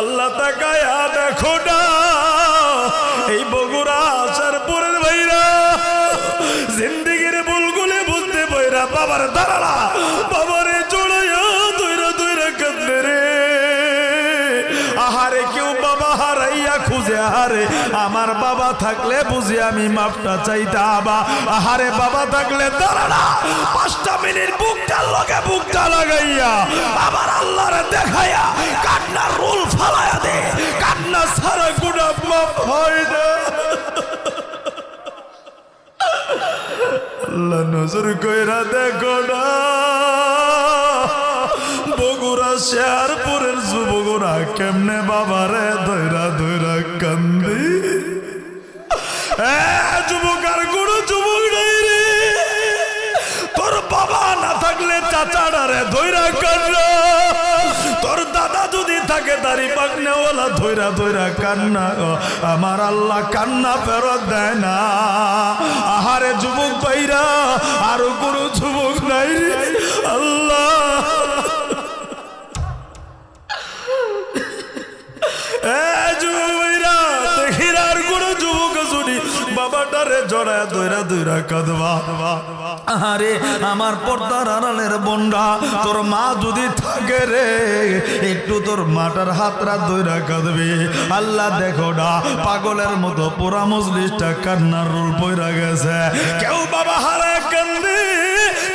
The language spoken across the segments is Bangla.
আল্লাহ তাকায়া দেখো না। এই বগুড়া আসার পরের ভাইরা জিন্দিগির ভুলগুলি বুঝতে বইরা বাবার দাঁড়ালা বাবারে জড়াইয়া দৈরা দৈরা কান্দে রে। আহারে কেউ বাবা হারাইয়া খুঁজে আহারে। আমার বাবা থাকলে বুঝি আমি মাপটা চাইতাবা আহারে বাবা থাকলে দাঁড়ানা পাঁচটা মিনিট বুকটা লগে বুকটা লাগাইয়া। আবার আল্লাহরে দেখাইয়া কান্নার রোল ফালাইয়া দে। কান্না সারা গুণা মাপ হয় না। আল্লাহ নজর কইরা দেখো না। বগুড়া শেয়ারপুরের যুবগুড়া কেমনে বাবারে দৈরা দৈরা কান্দি। যুবক আর কোনো যুবক রে। তোর বাবা না থাকলে চাচাড়ারে ধৈরা কান্না তোর দাদা যদি থাকে দাড়ি পাকনেওয়ালা ধৈরা ধৈরা কান্না আমার আল্লাহ কান্না ফেরত দেয় না। আহারে যুবক ভাইরা আরও কোনো যুবক নাই আল্লাহ। এ যুবক ভাইরা, দেখির আর কোনো যুবক বাবাটারে জড়ায় দৈরা দৈরা কাঁদবা। আরে আমার পর্দার আড়ালের বন্ডা তোর মা যদি থাকে রে, একটু তোর মাটার হাতরা দৈরা কাঁদবে। আল্লাহ দেখো না, পাগলের মতো পোড়া মজলিসটা কান্নার রোল পইরা গেছে। কেউ বাবা হারায় কান্দে,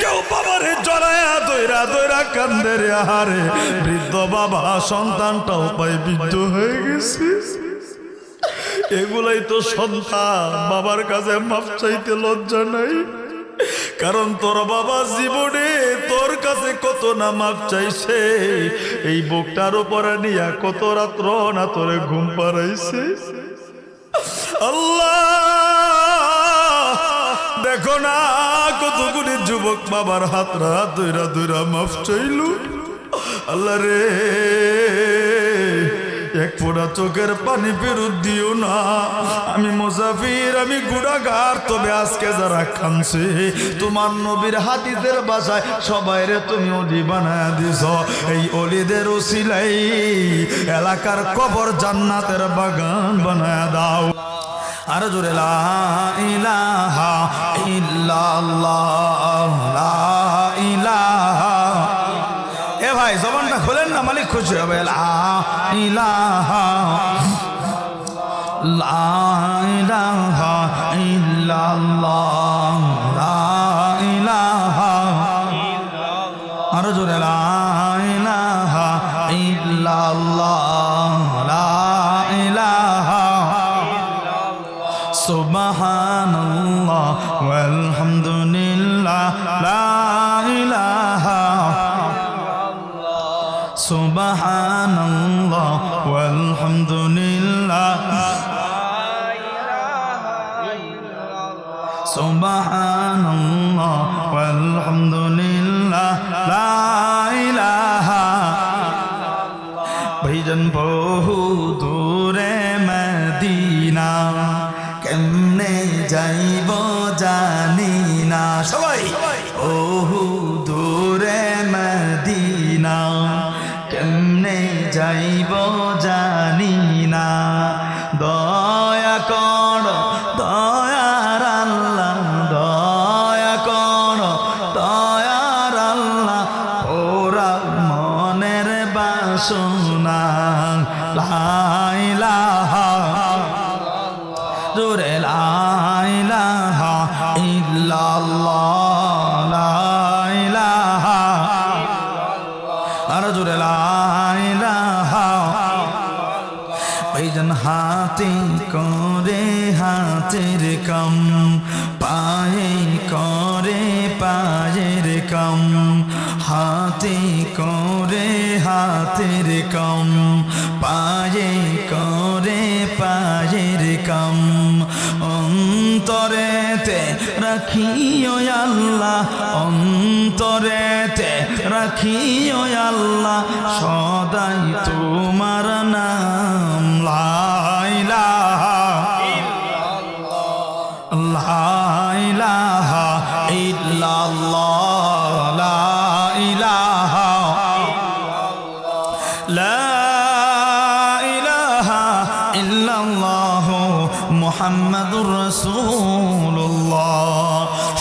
কেউ বাবারে জড়ায়া দৈরা দৈরা কান্দে রে, আহারে। বৃদ্ধ বাবা সন্তানটাও পাই বৃদ্ধ হয়ে গেছে। এগুলাই তো সন্তান। বাবার কাছে মাপ চাইতে লজ্জা নাই। কারণ তোর বাবা জীবনে তোর কাছে কত না মাপ চাইছে। এই বুকটার উপরে নিয়া কত রাত্র না তোরে ঘুম পাড়াইছে। দেখো না কতগুলি যুবক বাবার হাতরা দুইরা দুইরা মাফ চাইল। আল্লাহ রে। এক ফোঁটা চোখের পানি ফেরত দিও না। আমি মুসাফির, আমি গুড়াগার তবে আজকে যারা খানছে, তোমার নবীর হাতিদের বাসায় সবাই রে তুমি অলি বানায় দিছ। এই অলিদের ওসিলাই এলাকার কবর জান্নাতের বাগান বানায় দাও। আর জোরে লা ইলাহা ইল্লাল্লাহ ভাই জবানটা খোলেন না মালিক খুশি হবে আরও জোরে লাহ ইল্লাল্লাহ। সুবহানাল্লাহ ওয়ালহামদুলিল্লাহ। লা ইলাহা ভাইজান বহু দূরে মদিনা। কেমনে যাইব জানি না। সবাই বহু যাইব পায়ের কম, হাতে করে হাতের কম, পায়ে করে পায়ের কম। অন্তরেতে রাখিও আল্লাহ, অন্তরেতে রাখিও আল্লাহ, সদাই তোমার الله لا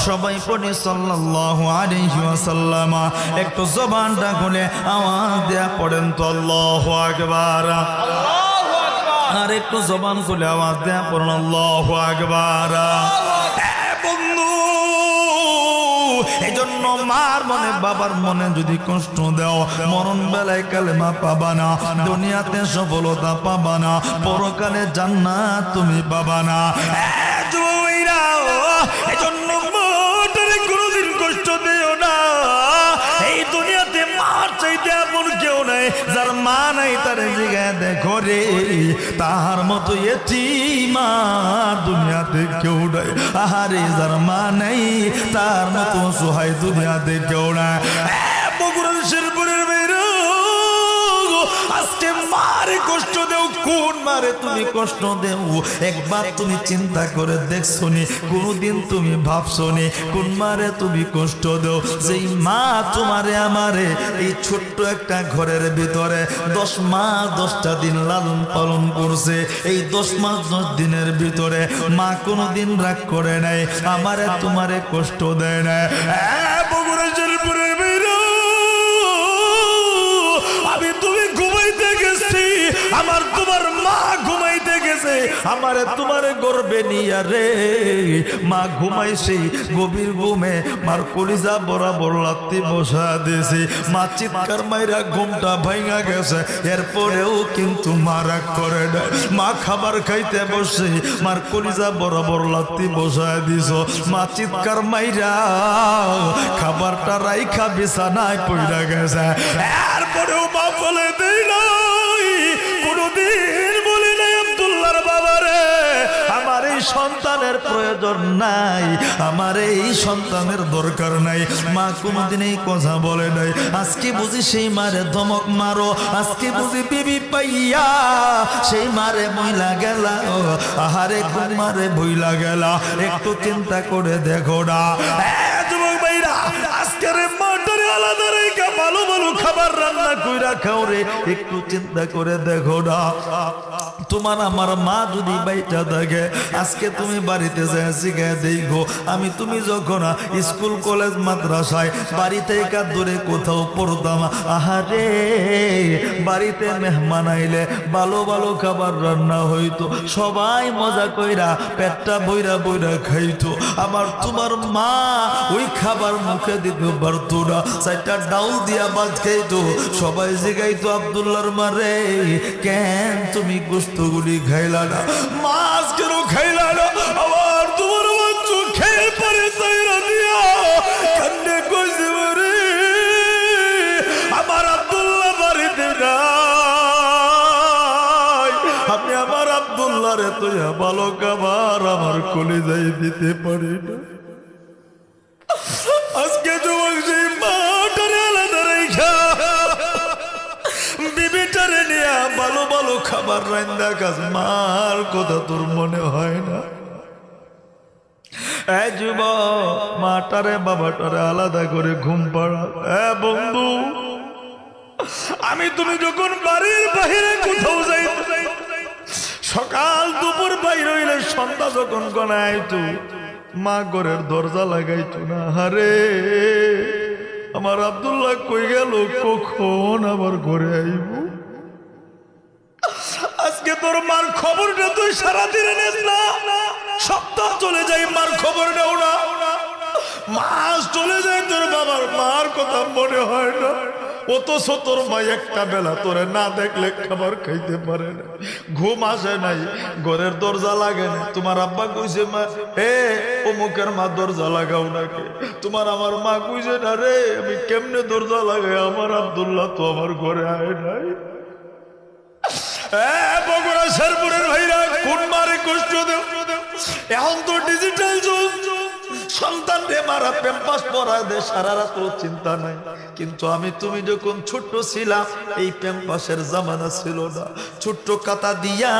সবাই পড়ে সাল্লাল্লাহু আলাইহি একটু জবানটা খুলে আওয়াজ দেয়া পড়েন তো আল্লাহ আকবর। আর একটু জবান খুলে আওয়াজ দেয়া পড়েন আল্লাহ আকবার। এই জন্য মার মনে, বাবার মনে যদি কষ্ট দাও, মরণ বেলায় কালেমা পাবা না, দুনিয়াতে সফলতা পাবা না, পরকালে জান্নাত তুমি পাবা না। এ মা নাই তার জায়গায় দেখো রে, তাহার মতো এটি মা দুনিয়াতে কেউ নাই। আহারে যার মা নাই, তার মতো সহায় দুনিয়াতে কেউ নাই। আজকে মারে কষ্ট দেও, কোন মারে তুমি কষ্ট দেও? একবার তুমি চিন্তা করে দেখছ নি কোনদিন তুমি ভাবছ নি কোন মারে তুমি কষ্ট দেও? যেই মা তোমারে আমারে এই ছোট্ট একটা ঘরের ভিতরে দশ মাস দশটা দিন লালন পালন করছে, এই দশ মাস দশ দিনের ভিতরে মা কোনোদিন রাগ করে নাই, আমারে তোমারে কষ্ট দেয় না বগুড়া শেরপুরের আমারে তোমার গর্বে নিয়া রে। মা ঘুমাইছে, গভীর ঘুমে মার কলিজা বরাবর লাত্তি বসা দিয়েছে। মা চিৎকার মাইরা ঘুমটা ভাঙা গেছে, এরপরেও কিন্তু মারা করে না। মা খাবার খাইতে বসে মার কলিজা বরাবর লাত্তি বসা দিছ মা চিৎকার মাইরা খাবারটা রাইখা বিছানায় পইরা গেছে। এরপরেও মা বলে নাই, কোনদিন সন্তানের প্রয়োজন নাই। আমার এই সন্তানের দরকার নাই। মা কোনোদিন এই কথা বলে নাই। আজকে বুঝি সেই মারে ধমক মারো। আজকে বুঝি বিবি পাইয়া সেই মারে মহিলা গেলা। আহারে মারে বইলা গেলা। একটু চিন্তা করে দেখো না। ভালো ভালো খাবার রান্না কইরা খাও রে। একটু চিন্তা করে দেখো না। তোমার আমার মা যদি বাইটা থাকে আজকে তুমি বাড়িতে যায় শিখায় দেখো, আমি তুমি যখন স্কুল, কলেজ, মাদ্রাসায় বাড়ি থেকে দূরে কোথাও পড়তাম, আহারে, বাড়িতে মেহমান আইলে ভালো ভালো খাবার রান্না হইতো, সবাই মজা কইরা পেটটা বইরা বইরা খাইতো আমার তোমার মা ওই খাবার মুখে দিতে পারতো না, চারটা ডাউল দিয়া বাদ খাইতো, সবাই জিগাইতো, আব্দুল্লাহর মারে কেন তুমি গোস্তগুলি খাইলা না মাছ কেন খাইলা না, আবার তোমার বাচ্চু খেয়ে পরে আমার আব্দুল্লাহ আমার রে তুই ভালো খাবার আমার কলিজাই দিতে পারি না। ভালো ভালো খাবার রান্দা কাজ, মার কথা তোর মনে হয় না? এ যুব মাটারে বাবাটারে আলাদা করে ঘুম পাড়া। এ বন্ধু, আমি তুমি যখন বাড়ির বাহিরে কোথাও যাই, সকাল দুপুর বাইর হইলে সন্ধ্যা যখন গনাইতো মা ঘরের দরজা লাগাইতো না। হারে আমার আব্দুল্লাহ কই গেল? কখন আবার ঘরে আইব? তোর মার খবরটা তুই না। সপ্তাহ চলে যাই মার না। মাস চলে যায় তোর বাবার মার কথা মনে হয় না। একটা বেলা তোরে না দেখলে খাবার খাইতে পারে না। ঘুম আসে নাই ঘরের দরজা লাগে না তোমার আব্বা কইছে মা হে অমুকের মা দরজা লাগাও নাকি তোমার আমার মা কইছে না রে আমি কেমনে দরজা লাগাই? আমার আব্দুল্লাহ তো আমার ঘরে আয় নাই। এ, বগুড়া শেরপুরের ভাইরা কোন মারে কষ্ট দেও। এখন তো ডিজিটাল যুগ। সন্তান রে মারা প্যাম্পাস পরায় দে, সারা রাত চিন্তা নাই। কিন্তু আমি, তুমি যখন ছোট্ট ছিলাম এই প্যাম্পাসের জামানা ছিল না। ছোট্ট কাতা দিয়া,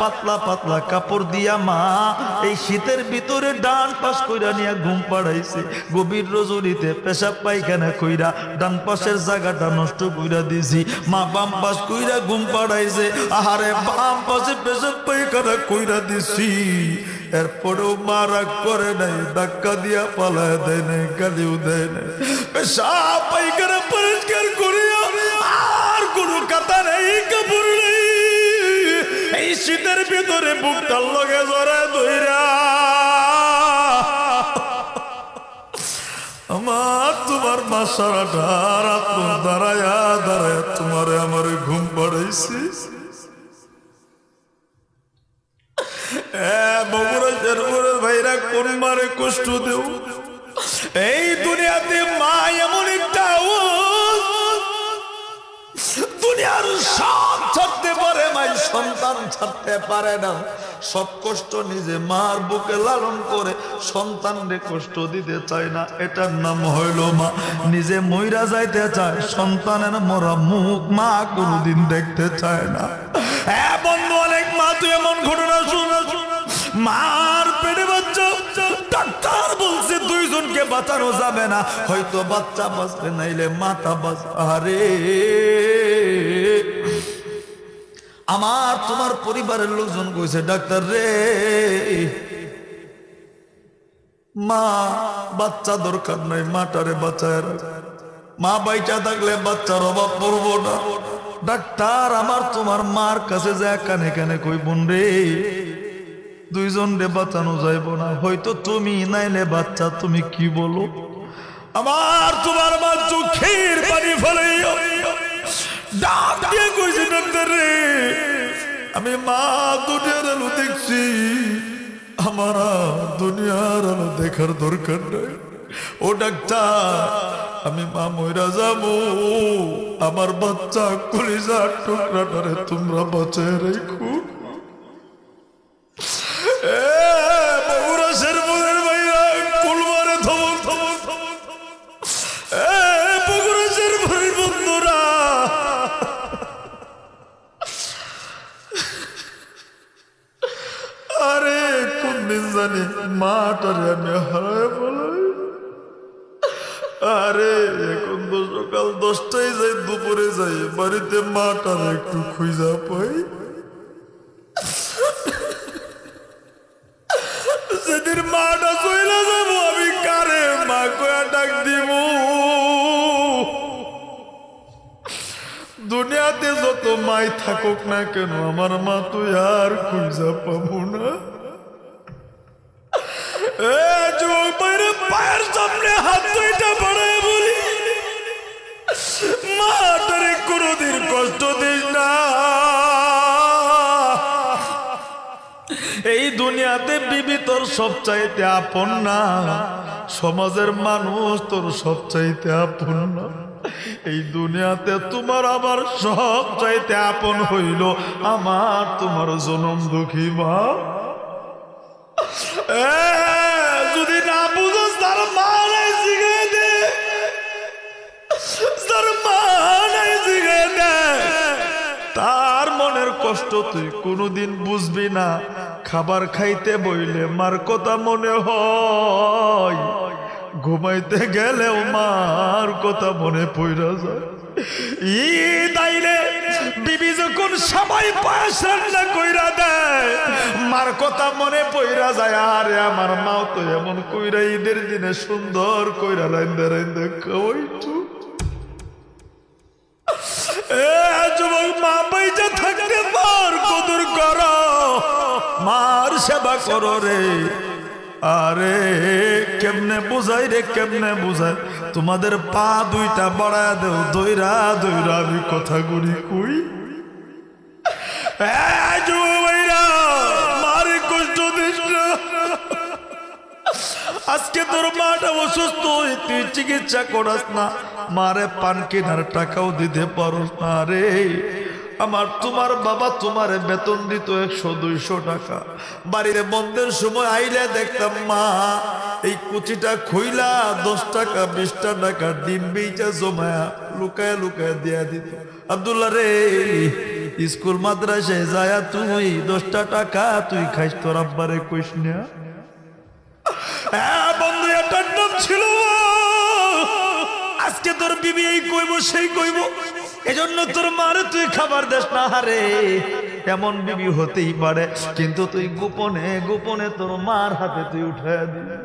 পাতলা পাতলা কাপড় দিয়া মা, এই শীতের ভিতরে ডান পাশ কইরা নিয়ে ঘুম পাড়াইছে। গভীর রজনীতে পেশাব পায়খানা কইরা ডান পাশের জায়গাটা নষ্ট কইরা দিছি। মা বাম পাশ কইরা ঘুম পাড়াইছে, আহারে বাম পাশে পেশাব পায়খানা কইরা দিছি। এরপরেও মা রাগ করে নাই, ধাক্কা দিয়া পালায় দেয় নাই, গালিও দেয় নাই। পরিষ্কার করিয়া আর কোনো কাতা নেই, কাপড় নেই। এই শীতের ভিতরে বুকটার লগে জড়ায় ধইরা। আমার তোমার মা সারাটা রাত দাঁড়ায়া দাঁড়ায়া তোমারে আমার ঘুম ভাইরা কোন মারে কষ্ট দেব এই দুনিয়াতে মা এমন একটা দুনিয়ার সব ছাড়তে পারে মাই সন্তান ছাড়তে পারে না। সব কষ্ট নিজে মার বুকে লালন করে সন্তানরে কষ্ট দিতে চায় না। এটার নাম হইল মা। নিজে মইরা যাইতে চায়, সন্তানের মরা মুখ মা কোনোদিন দেখতে চায় না। বন্ধু, অনেক মা, তুই এমন ঘটনা শোনা। মার পেটে বাচ্চা, ডাক্তার বলছে দুইজনকে বাঁচানো যাবে না। হয়তো বাচ্চা বাঁচবে, নাইলে মাতা বাঁচ আরে আমার তোমার পরিবারের লোকজন কইছে, ডাক্তার রে, মা বাচ্চা দরকার নাই, মাটারে বাঁচায় রাখ। মা বাইচা থাকলে বাচ্চার অভাব পড়ব না। ডাক্তার, আমার তোমার মার কাছে যায় কানে কানে কই, বোন রে, দুইজন রে বাঁচানো যাইব না। হয়তো তুমি নাইলে বাচ্চা, তুমি কি বলো? আমার তোমার মা চোখের পানি ফেলে আমি মা দুনিয়ার আলো দেখছি আমার দুনিয়ার আলো দেখার দরকার নাই ও ডাক্তার আমি মা ময়রা যাব আমার বাচ্চা কলিজার টুকরাটারে তোমরা বাঁচায় রেখো বাড়িতে মাটারে একটু খুঁজা পাই। সেদিন মাটা চইলা যাব, আমি কারে মা কয়া ডাক দিব দুনিয়াতে যত মাই থাকুক না কেন, আমার মা তুই আর খুঁজা পাবো না। এ যুবক বাইরে পায়ের সামনে হাত দুইটা বাড়ায় বলি। এই দুনিয়াতে বিবি তোর সব চাইতে আপন না, সমাজের মানুষ তোর সব চাইতে আপন না। এই দুনিয়াতে তোমার আবার সব আপন হইল আমার তোমার জনম দুঃখী মা। যদি না বুঝোস তার মা কষ্ট তুই কোনোদিন বুঝবি না। খাবার খাইতে বইলে মার কথা মনে হয়। ঘুমাইতে গেলেও মার কথা মনে পড়া যায়। বিবি কইরা দেয়, মার কথা মনে পইরা যায়, আরে আমার মাও তো এমন কইরা ঈদের দিনে সুন্দর কইরা রান্দা খাওয়াইতো। এ যুবক, মা বাইজা থাকতে মার কদর কর। মার সেবা করো রে। আরে, কেমনে বুঝাই রে, কেমনে বুঝাই? তোমাদের পা দুইটা বাড়ায় দেও, দইরা দইরা আমি কথা গুলি কই। যুবক আজকে তোর মাটা অসুস্থ হয়ে তুই চিকিৎসা করাস না। মারে পান কেনার টাকাও দিতে পারস না রে। আমার তোমার বাবা তোমারে বেতন দিত একশো, দুইশো টাকা। বাড়িতে বন্ধের সময় আইলে দেখতাম মা, এই কুচিটা খুইলা দশ টাকা বিশটা টাকা ডিম বেচা জমায়া লুকায় লুকায় দিয়া দিত। আব্দুল্লাহ রে, স্কুল মাদ্রাসায় যায়া তুই দশটা টাকা তুই খাইস, তোর আব্বারে কইস না। হ্যাঁ বন্ধু, এটার নাম ছিল আজকে তোর বিবি এই কইব, সেই কইব। এজন্য তোর মারে তুই খাবার দেস না হারে এমন বিবি হতেই পারে, কিন্তু তুই গোপনে গোপনে তোর মার হাতে তুই উঠে দিবি।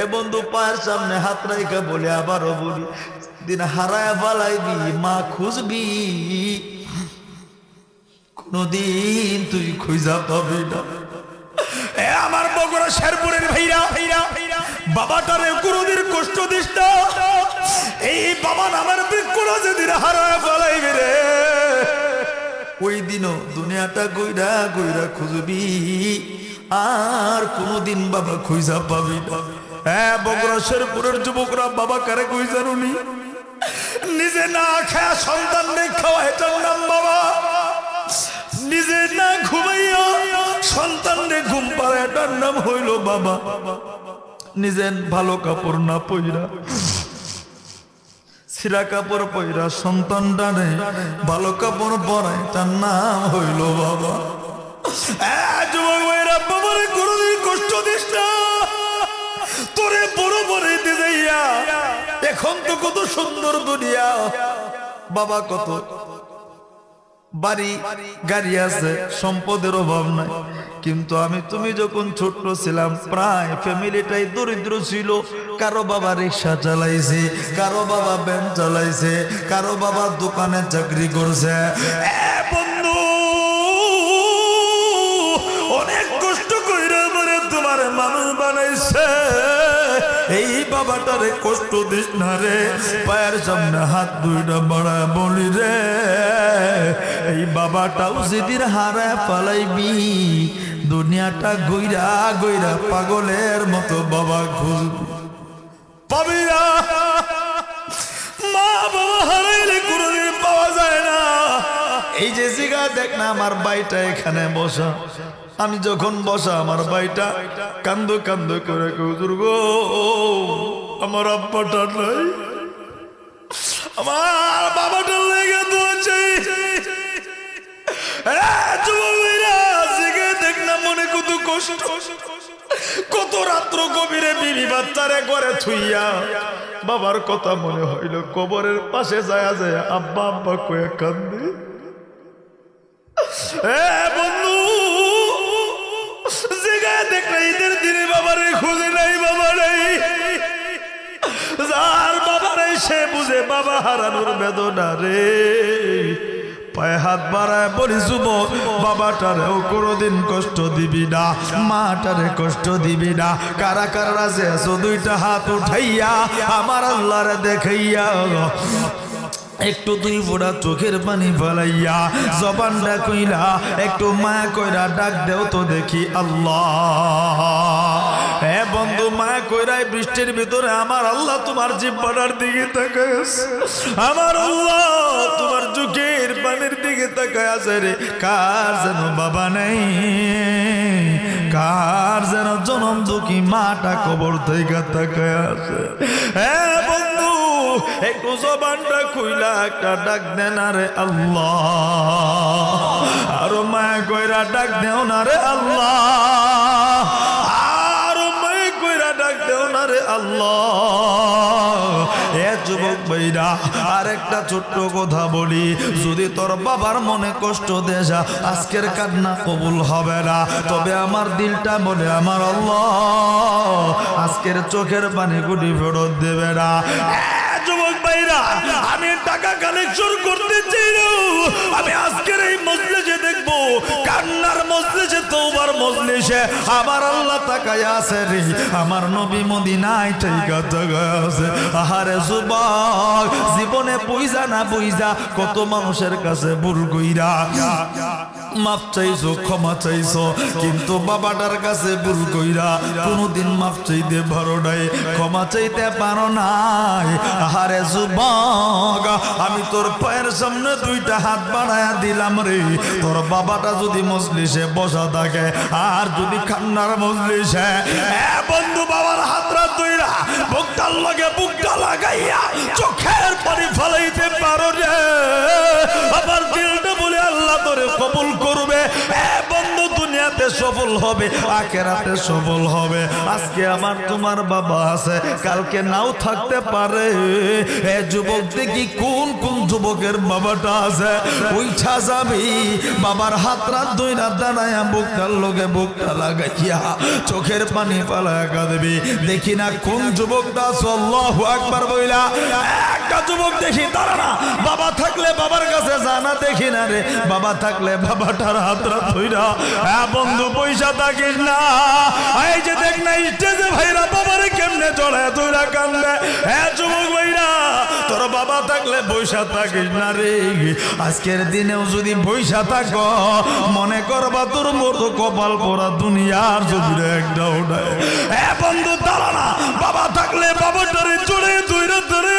এ বন্ধু, পায়ের সামনে হাত রাইকা বলে আবারও বলি, দিন হারায় পালাইবি মা খুঁজবি। কোনদিন তুই খুঁজা পাবি না। আমার বগুড়া শেরপুরের ভাইরা ভাইরা বাবাটারে কোনদিন কষ্ট দিস না। এই বাবা নামের বৃক্ষরা যেদিন হারায় পালাইবি রে। ওই দিনও দুনিয়াটা গইরা গইরা খুঁজবি। আর কোনদিন বাবা খুঁজা পাবি না। হ্যাঁ বগুড়া শেরপুরের যুবকরা বাবা কারে কই জানুনি? নিজে না খায় সন্তান খাওয়া এটার নাম বাবা। নিজে না ঘুমাইয়া সন্তানরে ঘুম পাড়া নাম হইল বাবা। নিজের ভালো কাপড় না পইরা সিরা কাপড় পইরা সন্তান ডানে ভালো কাপড় পরায় তার নাম হইল বাবা। যুবক ভাইরা, বাবারে কোনোদিন কষ্ট দিস না। তোরে বড় বড় দিতে যাইয়া, এখন তো কত সুন্দর দুনিয়া। বাবা কত বাড়ি, গাড়ি আছে, সম্পদের অভাব নাই। কিন্তু আমি, তুমি যখন ছোট্ট ছিলাম, প্রায় ফ্যামিলিটাই দরিদ্র ছিল। কারও বাবা রিক্সা চালাইছে, কারও বাবা ব্যান চালাইছে, কারও বাবা দোকানে চাকরি করছে। অনেক কষ্ট মানে তোমার মানুষ বানাইছে। এই বাবাটারে কষ্ট দিস না রে। পায়ের সামনে হাত দুইটা বাড়া বলি রে। এই বাবাটাও যেদিন হারায় পালাইবি, দুনিয়াটা গইরা গইরা পাগলের মতো বাবা খুঁজবি পাবি না। মা বাবা হারাইলে কোনোদিন পাওয়া যায় না। এই যে জিগা দেখ না, আমার বাইটা এখানে বসা। আমি যখন বসা আমার বাইটা কান্দ কান্দ করে হুজুর আমার আব্বাটা নাই। আমার বাবাটা লেগে দেখ না মনে কত কষ্ট। কত রাত্র গভীরে বিবি বাচ্চারে করে ছুইয়া বাবার কথা মনে হইল, কবরের পাশে যায় যায় আব্বা আব্বা কয়ে কান্দে। এ, বন্ধু জায়গায় দেখলে ঈদের দিনে বাবারে খুঁজে নাই, বাবা নাই। যার বাবা নাই, সে বুঝে বাবা হারানোর বেদনা রে। পায়ে হাত বাড়ায় বলি যুবক বাবাটারেও কোনোদিন কষ্ট দিবি না, মাটারে কষ্ট দিবি না। কারা কারা আছো? দুইটা হাত উঠাইয়া আমার আল্লাহরে দেখাইয়া একটু দুই ফোড়া চোখের পানি ফেলাইয়া জবানটা কইলা একটু মায়া কইরা ডাক দেও তো দেখি আল্লাহ। হ্যাঁ বন্ধু, মায়া কইরাই বৃষ্টির ভিতরে আমার আল্লাহ তোমার জিব্বাটার দিকে তাকায়। আমার আল্লাহ তোমার চোখের পানির দিকে তাকায় আছে রে। কার যেন বাবা নেই, কার যেন জনম দুঃখী মাটা কবর থেকে তাকায় আছে হ্যাঁ বন্ধু একটু জবানটা খুইলা, একটা ডাক দেন আরে আল্লাহ। আরও মায়া কইরা ডাক দেও না রে আল্লাহ। আরও মায়া কইরা ডাক দেও না রে আল্লাহ। এ যুবক ভাইরা আর একটা ছোট্ট কথা বলি, যদি তোর বাবার মনে কষ্ট দেশা আজকের কান্না কবুল হবে না। তবে আমার দিলটা বলে, আমার আল্লাহ, আজকের চোখের পানি গুটি ফেরত দেবে না। আমি টাকা কালেকশন করতে। আমি আজকের এই দেখব, কান্নার তোবার আমার আল্লাহ তাকায় আছে রে। আমার নবী তাকায় আছে। আহারে জীবনে বুঝা না বুঝা কত মানুষের কাছে ভুল কইরা। মাফ চাইছো, ক্ষমা চাইছো, কিন্তু বাবাটার কাছে ভুল কইরা কোনোদিন মাফ চাইতে পারো নাই, ক্ষমা চাইতে পারো নাই। আহারে যুবক আমি তোর পায়ের সামনে দুইটা হাত বানায়া দিলাম রে। তোর বাবাটা যদি মজলিসে বসা থাকে, আর যদি খান্নার মজলিসে বন্ধু বাবার হাতরা দুইরা, বুকটার লগে বুকটা লাগাইয়া চোখের পানি ফলাইতে পারো রে। আমার দিলটা বলে আল্লাহ তোরে কবুল করবে। দুনিয়াতে সফল হবে, আখেরাতে সফল হবে। আজকে আমার তোমার বাবা আছে, কালকে নাও থাকতে পারে। এ যুবক দেখি কোন কোন যুবকের বাবাটা আছে। ওইটা যাবি, বাবার হাত রাত দুই রাত দাঁড়ায় বুকটার লোকে বুকটা লাগাইয়া চোখের পানি পালায় কাঁদবি দেখি না কোন যুবকটা আল্লাহু আকবার বইলা। একটা যুবক দেখি তারা না বাবা থাকলে বাবার কাছে জানা দেখি না রে। বাবা থাকলে বাবাটার হাত রাত হ্যাঁ বন্ধু, পয়সা থাকিস না। এই যে দেখ না, স্টেজে ভাইরা বাবারে কেমনে চড়ে তুইরা কান্দে। হ্যাঁ যুবক ভাইরা, তোর বাবা থাকলে পয়সা থাকিস না রে। আজকের দিনেও যদি পয়সা থাক, মনে করবা তোর মতো কপাল পরা দুনিয়ার জমিরে একটা ওঠায় হ্যাঁ বন্ধু, দাঁড়া না, বাবা থাকলে বাবাটারে চড়ে তুইরা ধরে,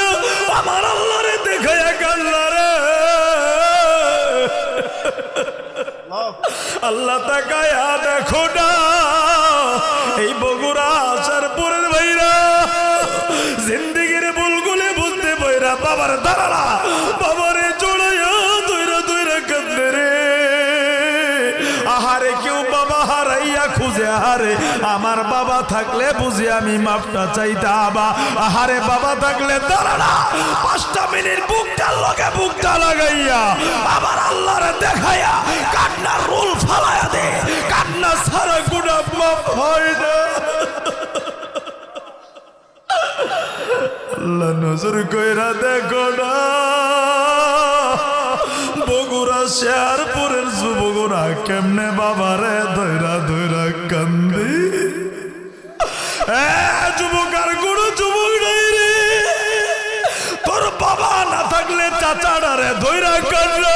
আমার আল্লাহরে দেখায় কান্না রে। আল্লাহ তাকায়া দেখো না। এই বগুড়া আসার পরের ভাইরা। জিন্দিগির বুলগুলি বুঝতে বইরা বাবার দাঁড়ালা বাবারে চড়াইয়া আহারে কেউ বাবা হারাইয়া খুঁজে আহারে আমার বাবা থাকলে বুঝি আমি মাপটা চাইতাবা আহারে বাবা থাকলে দাঁড়ানা পাঁচটা মিনিট বুকটার লগে বুকটা লাগাইয়া, আবার আল্লাহরে দেখাইয়া কান্নার রোল ফালাইয়া দে, কান্না সারা গুণা মাপ হয় না। আল্লাহ নজর কইরা দেখো না। বগুড়া শেয়ারপুরের যুবগুড়া কেমনে বাবারে ধৈরা ধৈরা কান্দি? যুবক, আর কোনো যুবক নাই রে। তোর বাবা না থাকলে চাচাড়ারে ধৈরা কান্না।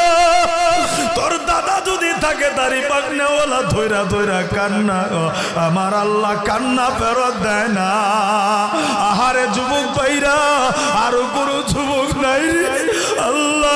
তোর দাদা যদি থাকে দাড়ি পাকনেওয়ালা ধৈরা ধৈরা কান্না। আমার আল্লাহ কান্না ফেরত দেয় না। আহারে যুবক ভাইরা, আরও কোনো যুবক নাই রে। আল্লাহ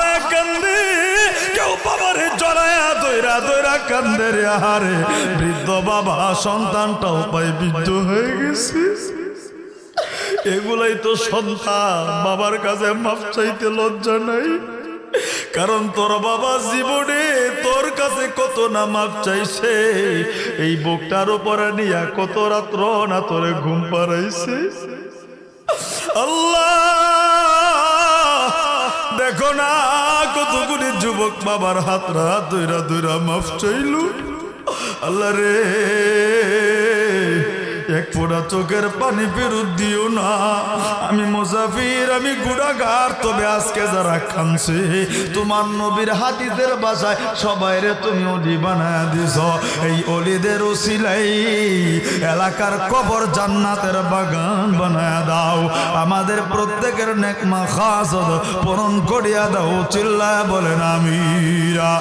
রে বাবা হয়ে এগুলাই তো সন্তান, বাবার কাছে মাপ চাইতে লজ্জা নাই। কারণ তোর বাবা জীবনে তোর কাছে কত না মাপ চাইছে। এই বুকটার উপরে নিয়া কত রাত্র না তোরে ঘুম পাড়াইছে। আল্লাহ! দেখো না কতগুলি যুবক বাবার হাতরা দুইরা দুইরা মাফ চাইল। আল্লাহ রে। এক ফোঁটা চোখের পানি ফেরত দিও না। আমি মুসাফির, আমি গুড়াগার তবে আজকে যারা খানছে, তোমার নবীর হাতিদের বাসায় সবাই রে তুমি অলি বানায় দিছ। এই অলিদের ওসিলাই এলাকার কবর জান্নাতের বাগান বানায় দাও। আমাদের প্রত্যেকের নেকমা খাস পূরণ করিয়া দাও, চিল্লায় বলেন আমিরা।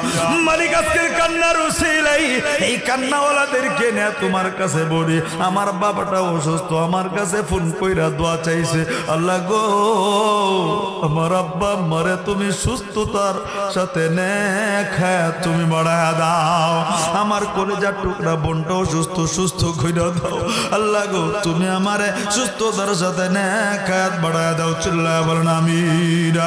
মালিক আজকের কান্নার ওসিলাই, এই কান্নাওয়ালাদেরকে নে তোমার কাছে বলি, আমার বাবাটা অসুস্থ, আমার কাছে ফোন কইরা দোয়া চাইছে, আল্লাহ গো, আমার আব্বা মারে তুমি সুস্থতার সাথে খায় তুমি বাড়ায় দাও। আমার কলেজার টুকরা বোনটা অসুস্থ সুস্থ কইরা দাও। আল্লাহ গো, তুমি আমারে সুস্থতার সাথে নে খায়াত বাড়ায় দাও, চিল্লায় বলেন আমিরা